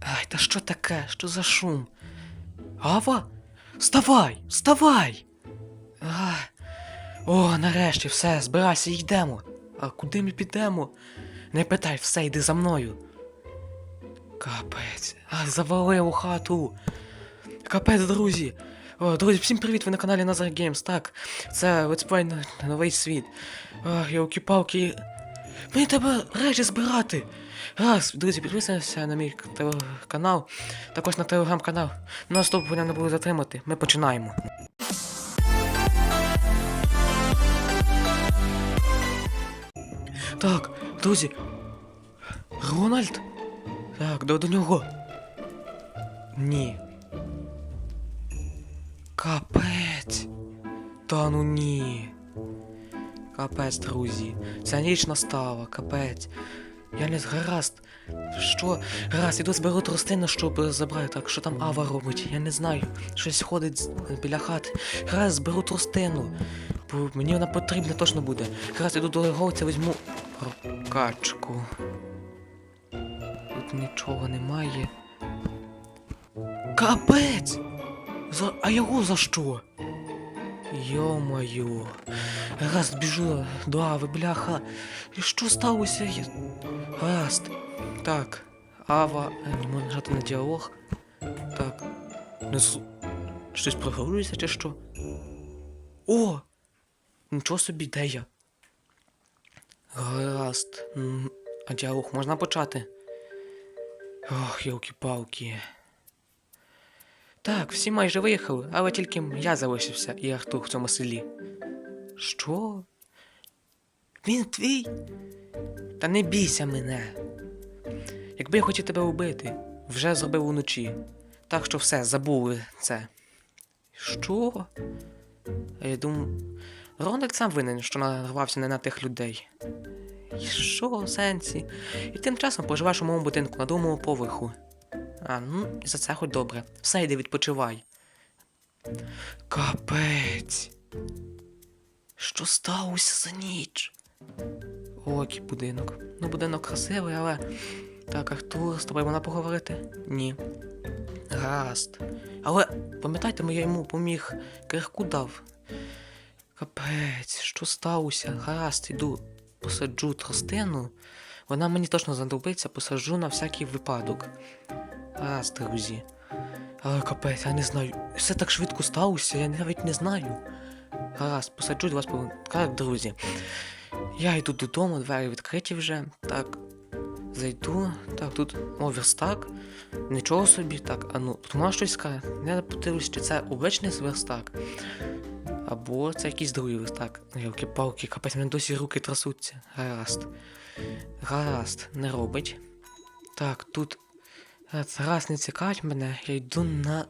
Ай, та що таке? Що за шум? Ава? Вставай! Вставай! Ай. О, нарешті, все, збирайся, йдемо. А куди ми підемо? Не питай, все, йди за мною. Капець. А, завалив у хату. Капець, друзі. О, друзі, всім привіт! Ви на каналі Назар Games. Так, це летсплей на новий світ. Ах, ялки-палки. Мені треба речі збирати. Раз, друзі, підписуйтесь на мій канал, також на телеграм-канал. Мене не буду затримати. Ми починаємо. Так, друзі. Рональд? Так, до, до нього. Ні. Капець. Та ну ні. Капець, друзі. Ця ніч настала, капець. Я не згаразд. Що? Гаразд, іду зберу тростину, щоб забрати. Так, що там Ава робить? Я не знаю. Щось ходить біля хати. Гаразд, зберу тростину. Бо мені вона потрібна точно буде. Гаразд, іду до говця, візьму прокачку. Тут нічого немає. Капець! За... А його за що? Йо-моє. Раз біжу до Ави, бляха. Що сталося? Я... Гаразд. Так. Ава. е, можна нажати на діалог. Так. Не з... Щось прогружується чи що? О! Нічого собі, де я? Гаразд. А діалог можна почати? Ох, йолки-палки. Так, всі майже виїхали, але тільки я залишився і Артур в цьому селі. Що? Він твій? Та не бійся мене. Якби я хотів тебе вбити, вже зробив уночі. Так що все, забули це. Що? А я думаю, Рональд сам винен, що нарвався не на тих людей. І що сенсі? І тим часом поживаєш у моєму будинку на другому поверху. А, ну, за це хоч добре. Все йди відпочивай. Капець. Що сталося за ніч? О, будинок. Ну, будинок красивий, але. Так, Артур, з тобою вона поговорити? Ні. Гаразд. Але пам'ятайте, я йому поміг кирку дав. Капець, що сталося? Гаразд, іду, посаджу тростину. Вона мені точно знадобиться, посаджу на всякий випадок. Гаразд, друзі. Але капець, я не знаю. Все так швидко сталося, я навіть не знаю. Гаразд, посаджу з половиною. Так, друзі. Я йду додому, двері відкриті вже. Так. Зайду. Так, тут о, верстак. Нічого собі, так, а ну, тут можна щось сказати. Не подивлюсь, чи це обичний верстак. Або це якийсь другий верстак. Ялки палки капець, мене досі руки трясуться. Гаразд. Гаразд, не робить. Так, тут. Раз, раз не цікавить мене, я йду на.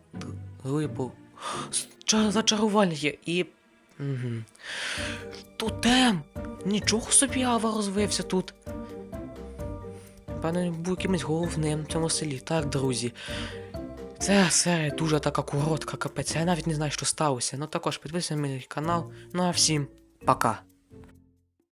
Чар, зачарування і. Угу. Тотем! Нічого собі ава розвився тут. Він був якимось головним в цьому селі. Так, друзі. Ця серія дуже така коротка, капець. Я навіть не знаю, що сталося. Ну також підписуйся на мій канал. Ну а всім пока.